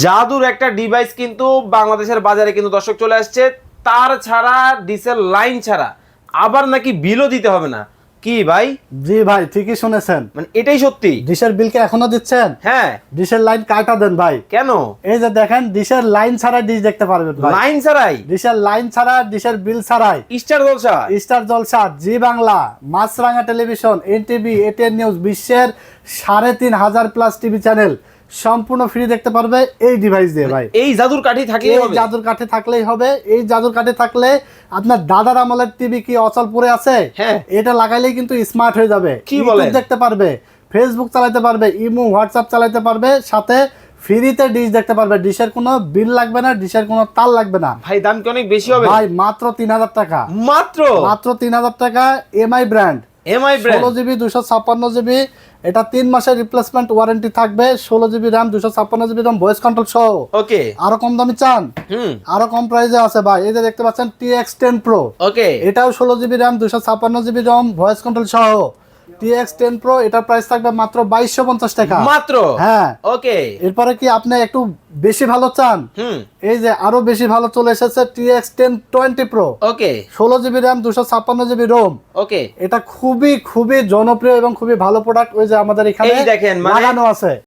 জাদুর একটা ডিভাইস কিন্তু বাংলাদেশের বাজারে কিন্তু দর্শক চলে আসছে। তার ছাড়া ডিসেল লাইন ছাড়া আবার নাকি বিলও দিতে হবে না। কি ভাই? জি ভাই ঠিকই শুনেছেন। মানে এটাই সত্যি। ডিশের বিল কি এখনও দিচ্ছেন? হ্যাঁ। ডিশের লাইন কাটা দেন ভাই। কেন? এই যে দেখেন ডিশের লাইন ছাড়া ডিশ দেখতে পারবেন ভাই। লাইন ছাড়াই? ডিশের লাইন ছাড়া ডিশের বিল ছাড়াই। Star Jalsha? Star Jalsha Zee Bangla Maasranga television NTV ATN news বিশ্বের সাড়ে তিন হাজার প্লাস টিভি চ্যানেল সম্পূর্ণ ফ্রি দেখতে পারবে এই ডিভাইস দিয়ে ভাই। এই জাদুর কাঠি থাকলেই এই জাদুর কাঠে থাকলেই হবে। এই জাদুর কাঠে থাকলে আপনার দাদার আমলের টিভি কি অচল পড়ে আছে? হ্যাঁ। এটা লাগাইলেই কিন্তু স্মার্ট হয়ে যাবে। কি বলেন? দেখতে পারবে ফেসবুক চালাতে পারবে ইমো হোয়াটসঅ্যাপ চালাতে পারবে সাথে ফ্রিতে ডিশ দেখতে পারবে। ডিশের কোনো বিল লাগবে না ডিশের কোনো তার লাগবে না। ভাই দাম কি অনেক বেশি হবে? ভাই মাত্র তিন হাজার টাকা। মাত্র? মাত্র তিন হাজার টাকা এমআই ব্র্যান্ড এমআই ষোলো জিবি দুশো ছাপ্পান্ন জিবি এটা তিন মাসের রিপ্লেসমেন্ট ওয়ারেন্টি থাকবে ষোলো জিবি র্যাম দুশো ছাপ্পান্ন জিবি র্যাম ভয়েস কন্ট্রোল সহ। ওকে আরও কম দামি চান? হুম। আরও কম প্রাইসে আছে ভাই। এই যে দেখতে পাচ্ছেন T X ten pro okay এটাও ষোলো জিবি র্যাম দুশো ছাপ্পান্ন জিবি র্যাম ভয়েস কন্ট্রোল সহ। টি এক্স টেন প্রো এটার প্রাইস থাকবে মাত্র বাইশশো পঞ্চাশ টাকা। মাত্র? হ্যাঁ। ওকে এরপরে কি আপনি একটু বেশি ভালো চান? এই যে আরও বেশি ভালো চলে এসেছে T X ten twenty pro okay ষোলো জিবি র্যাম দুশো ছাপ্পান্ন জিবি রোম ওকে এটা খুবই খুবই জনপ্রিয় এবং খুবই ভালো প্রোডাক্ট ওই যে আমাদের এখানে মানে- লাগানো আছে।